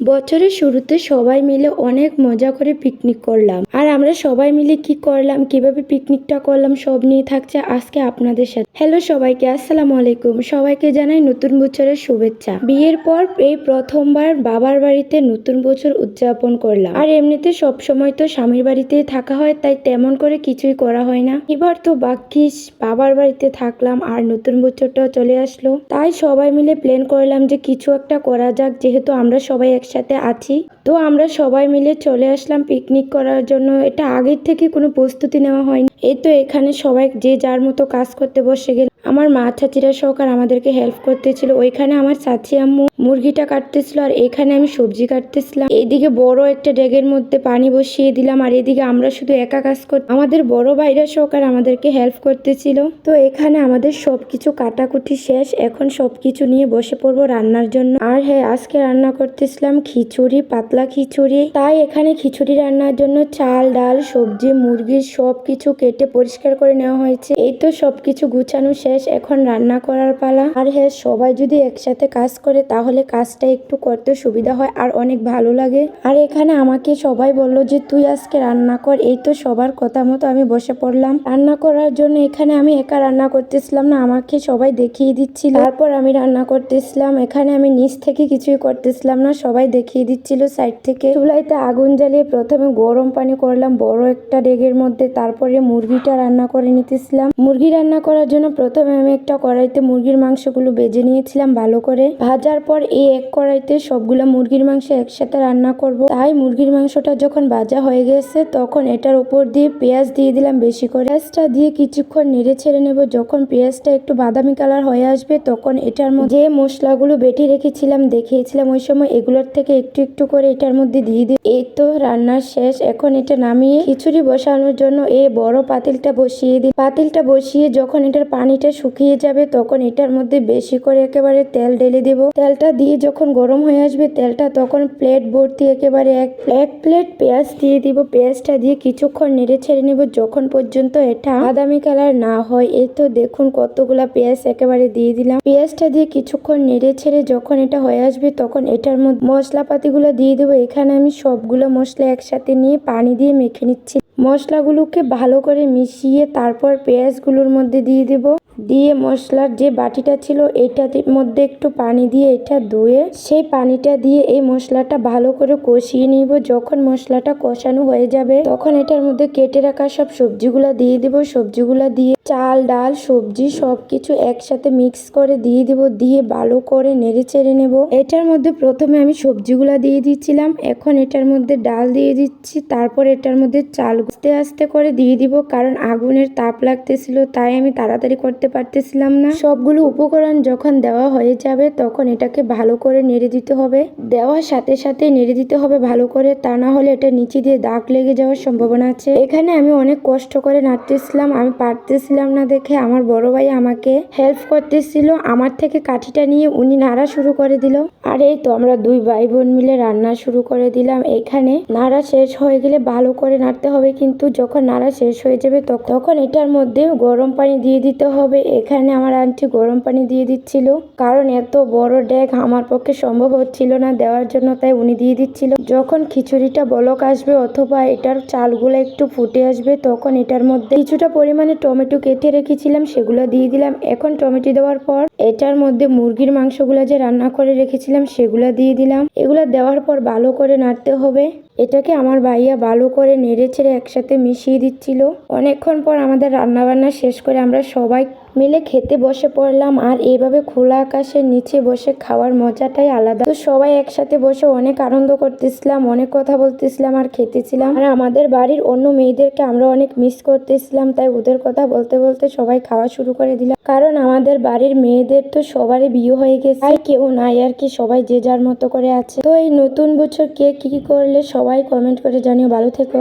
বছরের শুরুতে সবাই মিলে অনেক মজা করে পিকনিক করলাম। আর আমরা সবাই মিলে কি করলাম, কীভাবে পিকনিকটা করলাম, সব নিয়ে থাকছে আজকে আপনাদের সাথে। হ্যালো সবাইকে, আসসালামু আলাইকুম। সবাইকে জানাই নতুন বছরের শুভেচ্ছা। বিয়ের পর এই প্রথমবার বাবার বাড়িতে নতুন বছর উদযাপন করলাম। আর এমনিতে সব সময় তো স্বামীর বাড়িতেই থাকা হয়, তাই তেমন করে কিছুই করা হয় না। এবার তো বাক্যিস বাবার বাড়িতে থাকলাম আর নতুন বছরটাও চলে আসলো। তাই সবাই মিলে প্ল্যান করলাম যে কিছু একটা করা যাক, যেহেতু আমরা সবাই একসাথে আছি। তো আমরা সবাই মিলে চলে আসলাম পিকনিক করার জন্য। এটা আগের থেকে কোনো প্রস্তুতি নেওয়া হয়নি। এই তো এখানে সবাই যে যার মতো কাজ করতে বসে গেল। আমার মা চাচিরা সহকার আমাদেরকে হেল্প করতেছিল। ওইখানে আমার চাচি আম্মু মুরগিটা কাটতেছিল আর এখানে আমি সবজি কাটতেছিলাম। এইদিকে বড় একটা ডেগের মধ্যে পানি বসিয়ে দিলাম আর এদিকে আমরা শুধু একা কাজ কর আমাদের বড় ভাইরা সহকার আমাদেরকে হেল্প করতেছিল। তো এখানে আমাদের সবকিছু কাটাকুটি শেষ। এখন সবকিছু নিয়ে বসে পড়ব রান্নার জন্য। আর হ্যাঁ আজকে রান্না করতেছিলাম খিচুড়ি, পাতলা খিচুড়ি। তাই এখানে খিচুড়ি রান্নার জন্য চাল, ডাল, সবজি, মুরগি সব কিছু কেটে পরিষ্কার করে নেওয়া হয়েছে। এই তো সবকিছু গুছানো শেষ, এখন রান্না করার পালা। আর হ্যাঁ সবাই যদি একসাথে কাজ করে তাহলে কাজটা একটু করতে সুবিধা হয় আর অনেক ভালো লাগে। আর এখানে আমাকে সবাই বলল যে, তুই আজকে রান্না কর। এই তো সবার কথা মতো আমি বসে পড়লাম। রান্না করার জন্য এখানে আমি একা রান্না করতেছিলাম না, আমাকে সবাই দেখিয়ে দিচ্ছিল। তারপর আমি রান্না করতেছিলাম। এখানে আমি নিচ থেকে কিছুই করতেছিলাম না, সবাই দেখিয়ে দিচ্ছিল। সাইড থেকে চুলাইতে আগুন জ্বালিয়ে প্রথমে গরম পানি করলাম, বড় একটা ডেগের মধ্যে। তারপরে মুরগিটা রান্না করে নিতেছিলাম। মুরগি রান্না করার জন্য প্রথমে আমি একটা কড়াইতে মুরগির মাংসগুলো বেজে নিয়েছিলাম ভালো করে। ভাজার পর এই এক কড়াইতে সবগুলো মুরগির মাংস একসাথে রান্না করব। তাই মুরগির মাংসটা যখন ভাজা হয়ে গেছে, তখন এটার উপর দিয়ে পেঁয়াজ দিয়ে দিলাম বেশি করে। পেঁয়াজটা দিয়ে কিছুক্ষণ নেড়ে ছেড়ে নেব। যখন পেঁয়াজটা একটু বাদামি কালার হয়ে আসবে, তখন এটার মধ্যে যে মশলাগুলো বেটে রেখেছিলাম, দেখিয়েছিলাম ওই সময়, এগুলোর থেকে একটু একটু করে এটার মধ্যে দিয়ে দিই। এই তো রান্নার শেষ। এখন এটা নামিয়ে খিচুড়ি বসানোর জন্য এই বড় পাতিলটা বসিয়ে দিই। পাতিলটা বসিয়ে যখন এটার পানিটা শুকিয়ে যাবে তখন এটার মধ্যে বেশি করে একেবারে তেল ঢেলে দেব। তেলটা দিয়ে যখন গরম হয়ে আসবে তেলটা তখন প্লেট ভর্তি একেবারে এক এক প্লেট পেঁয়াজ দিয়ে দিব। পেঁয়াজটা দিয়ে কিছুক্ষণ নেড়ে ছেড়ে নেব যখন পর্যন্ত এটা বাদামি কালার না হয়। এই তো দেখুন কতগুলা পেঁয়াজ একেবারে দিয়ে দিলাম। পেঁয়াজটা দিয়ে কিছুক্ষণ নেড়ে ছেড়ে যখন এটা হয়ে আসবে তখন এটার মধ্যে মশলাপাতিগুলো দিয়ে এখানে আমি সবগুলো মশলা একসাথে নিয়ে পানি দিয়ে মেখে নিচ্ছি। মশলাগুলোকে ভালো করে মিশিয়ে তারপর পেঁয়াজগুলোর মধ্যে দিয়ে দেব। দিয়ে মশলার যে বাটিটা ছিল এটার মধ্যে একটু পানি দিয়ে এটা ধুয়ে, সেই পানিটা দিয়ে এই মশলাটা ভালো করে কষিয়ে নিব। যখন মশলাটা কষানো হয়ে যাবে, তখন এটার মধ্যে কেটে রাখা সব সবজিগুলো দিয়ে দিব। সবজিগুলো দিয়ে চাল, ডাল, সবজি সবকিছু একসাথে মিক্স করে দিয়ে দিব। দিয়ে ভালো করে নেড়ে চেড়ে নেব। এটার মধ্যে প্রথমে আমি সবজিগুলো দিয়ে দিচ্ছিলাম। এখন এটার মধ্যে ডাল দিয়ে দিচ্ছি। তারপর এটার মধ্যে চাল আস্তে আস্তে করে দিয়ে দিব। কারণ আগুনের তাপ লাগতেছিল, তাই আমি তাড়াতাড়ি করতে পারতেছিলাম না। সবগুলো উপকরণ যখন দেওয়া হয়ে যাবে, তখন এটাকে ভালো করে নেড়ে দিতে হবে। দেওয়ার সাথে সাথে নেড়ে দিতে হবে ভালো করে, তা না হলে এটা নিচে দিয়ে দাগ লেগে যাওয়ার সম্ভাবনা আছে। এখানে আমি অনেক কষ্ট করে নাড়তেছিলাম, আমি পারতেছিলাম না দেখে আমার বড় ভাই আমাকে হেল্প করতেছিল। আমার থেকে কাঠিটা নিয়ে উনি নাড়া শুরু করে দিল। আর এই তো আমরা দুই ভাই বোন মিলে রান্না শুরু করে দিলাম। এখানে নাড়া শেষ হয়ে গেলে ভালো করে নাড়তে হবে, কিন্তু যখন নাড়া শেষ হয়ে যাবে তখন এটার মধ্যে গরম পানি দিয়ে দিতে হবে। এখানে আমার আন্টি গরম পানি দিয়ে দিচ্ছিল। কারণ এত বড় ড্যাগ আমার পক্ষে সম্ভব হচ্ছিল না দেওয়ার জন্য, তাই উনি দিয়ে দিচ্ছিল। যখন খিচুড়িটা বলক আসবে অথবা এটার চালগুলো একটু ফুটে আসবে, তখন এটার মধ্যে কিছুটা পরিমাণে টমেটো কেটে রেখেছিলাম, সেগুলো দিয়ে দিলাম। এখন টমেটো দেওয়ার পর এটার মধ্যে মুরগির মাংসগুলো যে রান্না করে রেখেছিলাম, সেগুলো দিয়ে দিলাম। এগুলো দেওয়ার পর ভালো করে নাড়তে হবে। এটাকে আমার ভাইয়া ভালো করে নেড়ে ছেড়ে একসাথে মিশিয়ে দিচ্ছিল। অনেকক্ষণ পর আমাদের রান্নাবান্না শেষ করে আমরা সবাই মিলে খেতে বসে পড়লাম আর এইভাবে খোলা আকাশের নিচে বসে খাওয়ার মজাটাই আলাদা। তো সবাই একসাথে বসে অনেক আনন্দ করতেছিলাম, অনেক কথা বলতেছিলাম আর খেতেছিলাম। আর আমাদের বাড়ির অন্য মেয়েদেরকে আমরা অনেক মিস করতেছিলাম, তাই ওদের কথা বলতে বলতে সবাই খাওয়া শুরু করে দিলাম। কারণ আমাদের বাড়ির মেয়েদের তো সবারই বিয়ে হয়ে গেছে তাই কেউ নাই আর কি, সবাই যে যার মতো করে আছে। তো এই নতুন বছর কে কি করলে সবাই কমেন্ট করে জানিও, ভালো থেকো।